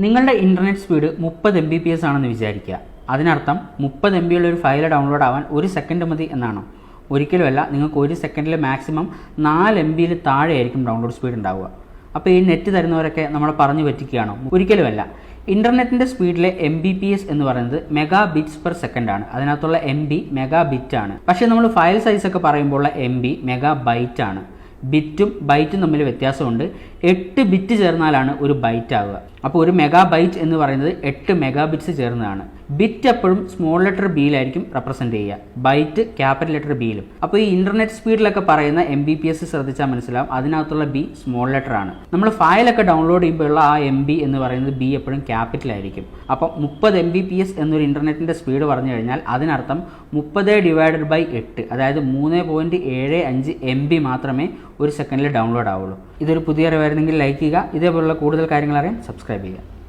നിങ്ങളുടെ internet speed മുപ്പത് M B P S ആണെന്ന് വിചാരിക്കുക. അതിനർത്ഥം മുപ്പത് എം ഉള്ള ഒരു ഫയൽ ഡൗൺലോഡ് ആവാൻ ഒരു സെക്കൻഡ് മതി എന്നാണോ. ഒരിക്കലുമല്ല നിങ്ങൾക്ക് ഒരു സെക്കൻഡിൽ മാക്സിമം നാല് എം ബിയിൽ താഴെയായിരിക്കും ഡൗൺലോഡ് സ്പീഡ് ഉണ്ടാവുക. അപ്പോൾ ഈ നെറ്റ് തരുന്നവരൊക്കെ നമ്മളെ പറഞ്ഞു പറ്റിക്കുകയാണോ. ഒരിക്കലുമല്ല. ഇന്റർനെറ്റിന്റെ സ്പീഡിലെ എം ബി പി എസ് എന്ന് പറയുന്നത് മെഗാ ബിറ്റ്സ് പെർ സെക്കൻഡ് ആണ്. അതിനകത്തുള്ള എം ബി മെഗാ ബിറ്റ് ആണ്. പക്ഷേ നമ്മൾ ഫയൽ സൈസ് ഒക്കെ പറയുമ്പോൾ എം ബി മെഗാ ബൈറ്റ് ആണ്. ബിറ്റും ബൈറ്റും തമ്മിൽ വ്യത്യാസമുണ്ട്. എട്ട് ബിറ്റ് ചേർന്നാലാണ് ഒരു ബൈറ്റ് ആവുക അപ്പോൾ ഒരു മെഗാ ബൈറ്റ് എന്ന് പറയുന്നത് എട്ട് മെഗാ ബിറ്റ്സ് ചേർന്നതാണ്. ബിറ്റ് എപ്പോഴും സ്മോൾ ലെറ്റർ ബിയിലായിരിക്കും റെപ്രസെന്റ് ചെയ്യുക. ബൈറ്റ് ക്യാപിറ്റൽ ലെറ്റർ ബിയിലും അപ്പോൾ ഈ ഇന്റർനെറ്റ് സ്പീഡിലൊക്കെ പറയുന്ന എം ബി പി എസ് ശ്രദ്ധിച്ചാൽ മനസ്സിലാവും. അതിനകത്തുള്ള ബി സ്മോൾ ലെറ്റർ ആണ്. നമ്മൾ ഫയലൊക്കെ ഡൗൺലോഡ് ചെയ്യുമ്പോഴുള്ള ആ എം ബി എന്ന് പറയുന്നത് ബി എപ്പോഴും ക്യാപിറ്റൽ ആയിരിക്കും. അപ്പം മുപ്പത് എം ബി പി എസ് എന്നൊരു ഇന്റർനെറ്റിന്റെ സ്പീഡ് പറഞ്ഞു കഴിഞ്ഞാൽ അതിനർത്ഥം മുപ്പത് ഡിവൈഡഡ് ബൈ എട്ട് അതായത് മൂന്ന് പോയിന്റ് ഏഴ് അഞ്ച് എം ബി മാത്രമേ ഒരു സെക്കൻഡിൽ ഡൗൺലോഡ് ആവുള്ളൂ. ഇതൊരു പുതിയ അറിവായിരുന്നെങ്കിൽ ലൈക്ക് ചെയ്യുക. ഇതേപോലുള്ള കൂടുതൽ കാര്യങ്ങൾ അറിയാൻ സബ്സ്ക്രൈബ് ചെയ്യുക.